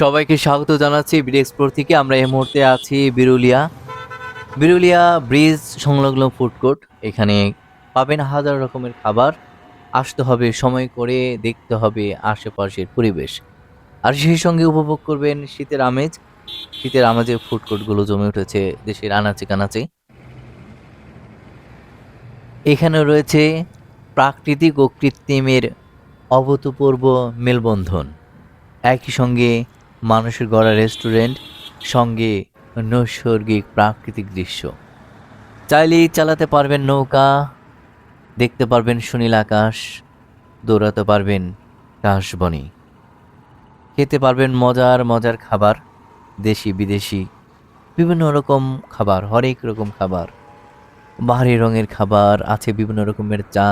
সবাইকে স্বাগত জানাচ্ছি বিডি এক্সপ্লোর থেকে। আমরা এই মুহূর্তে আছি বিরুলিয়া। বিরুলিয়া ব্রিজ সংলগ্ন ফুড কোর্ট। এখানে পাবেন হাজার রকমের খাবার। আসতে হবে, সময় করে দেখতে হবে আশেপাশের পরিবেশ। আর সেই সঙ্গে উপভোগ করবেন শীতের আমেজ। শীতের আমেজে ফুড কোর্টগুলো জমে উঠেছে দেশের আনাচে কানাচে। এখানে রয়েছে প্রাকৃতিক ও কৃত্রিমের অভূতপূর্ব মেলবন্ধন। একই সঙ্গে মানুষের গড়া রেস্টুরেন্ট সঙ্গে নৈসর্গিক প্রাকৃতিক দৃশ্য। চাইলেই চালাতে পারবেন নৌকা, দেখতে পারবেন সুনীল আকাশ, দৌড়াতে পারবেন কাশবনি খেতে পারবেন মজার মজার খাবার, দেশি বিদেশি, বিভিন্ন রকম খাবার, হরেক রকম খাবার। বাহারি রঙের খাবার, আছে বিভিন্ন রকমের চা।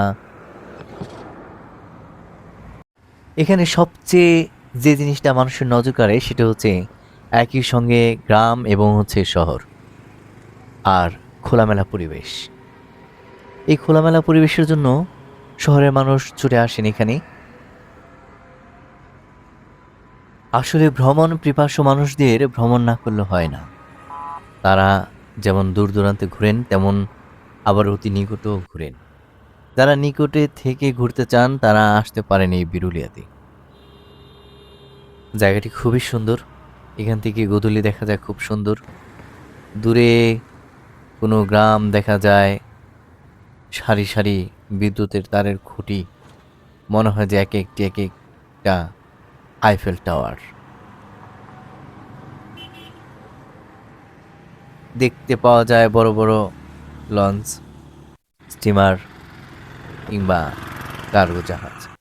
এখানে সবচেয়ে যে জিনিসটা মানুষের নজর কাড়ে সেটা হচ্ছে একই সঙ্গে গ্রাম এবং হচ্ছে শহর আর খোলামেলা পরিবেশ। এই খোলামেলা পরিবেশের জন্য শহরের মানুষ ছুটে আসেন এখানে। আসলে ভ্রমণ পিপাসু মানুষদের ভ্রমণ না করলে হয় না। তারা যেমন দূর দূরান্তে ঘুরেন, তেমন আবার অতি নিকটেও ঘুরেন। যারা নিকটে থেকে ঘুরতে চান, তারা আসতে পারেন এই বিরুলিয়াতে। জায়গাটি খুবই সুন্দর। এখান থেকে গোধূলি দেখা যায় খুব সুন্দর। দূরে কোনো গ্রাম দেখা যায় সারি সারি বিদ্যুতের তারের খুঁটি। মনে হয় যে এক একটি, এক একটা আইফেল টাওয়ার দেখতে পাওয়া যায় বড় বড় লঞ্চ, স্টিমার কিংবা কার্গো জাহাজ।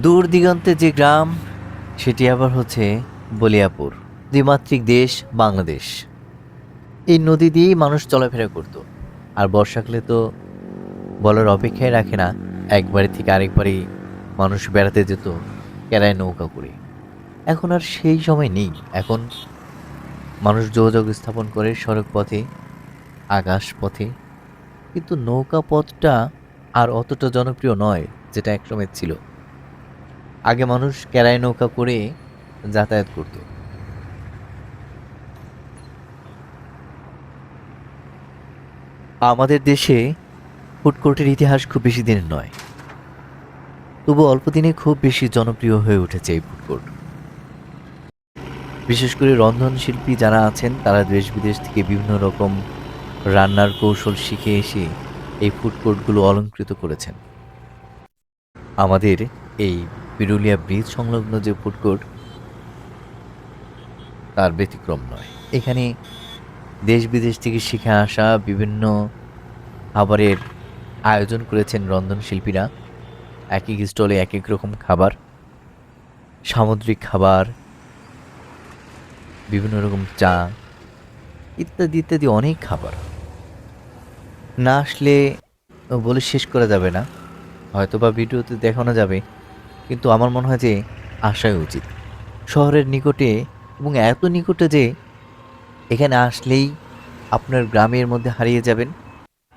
দূর দিগন্তে যে গ্রাম, সেটি আবার হচ্ছে বলিয়াপুর, দ্বিমাত্রিক দেশ বাংলাদেশ। এই নদী দিয়েই মানুষ চলাফেরা করত, আর বর্ষাকালে তো বলার অপেক্ষায় রাখে না, একবারে থেকে আরেকবারই মানুষ বেড়াতে যেত, কেরায় নৌকা করে। এখন আর সেই সময় নেই, এখন মানুষ যোগাযোগ স্থাপন করে সড়ক পথে আকাশ পথে কিন্তু নৌকা পথটা আর অতটা জনপ্রিয় নয়, যেটা একসময় ছিল। আগে মানুষ কেরাই নৌকা করে যাতায়াত করত। আমাদের দেশে ফুডকোর্টের ইতিহাস খুব বেশি দিনের নয়। তবু অল্প দিনে খুব বেশি জনপ্রিয় হয়ে উঠেছে এই ফুডকোর্ট বিশেষ করে রন্ধনশিল্পী যারা আছেন, তারা দেশ বিদেশ থেকে বিভিন্ন রকম রান্নার কৌশল শিখে এসে এই ফুডকোর্টগুলো অলঙ্কৃত করেছেন। আমাদের এই বিরুলিয়া ব্রিজ সংলগ্ন যে ফুডকোর্ট তার ব্যতিক্রম নয়। এখানে দেশ বিদেশ থেকে শিখে আসা বিভিন্ন খাবারের আয়োজন করেছেন রন্ধনশিল্পীরা এক এক স্টলে এক এক রকম খাবার, সামুদ্রিক খাবার, বিভিন্ন রকম চা, ইত্যাদি ইত্যাদি অনেক খাবার। না আসলে বলে শেষ করা যাবে না। হয়তো বা ভিডিওতে দেখানো যাবে কিন্তু আমার মনে হয় যে আসাই উচিত। শহরের নিকটে এবং এত নিকটে যে এখানে আসলেই আপনার গ্রামের মধ্যে হারিয়ে যাবেন,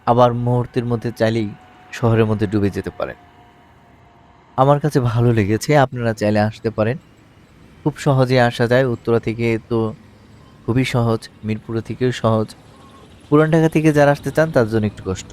আবার মুহূর্তের মধ্যে চাইলেই শহরের মধ্যে ডুবে যেতে পারেন। আমার কাছে ভালো লেগেছে, আপনারা চাইলে আসতে পারেন। খুব সহজে আসা যায়, উত্তরা থেকে তো খুবই সহজ, মিরপুরে থেকেও সহজ। পুরান ঢাকা থেকে যারা আসতে চান, তার জন্য একটু কষ্ট।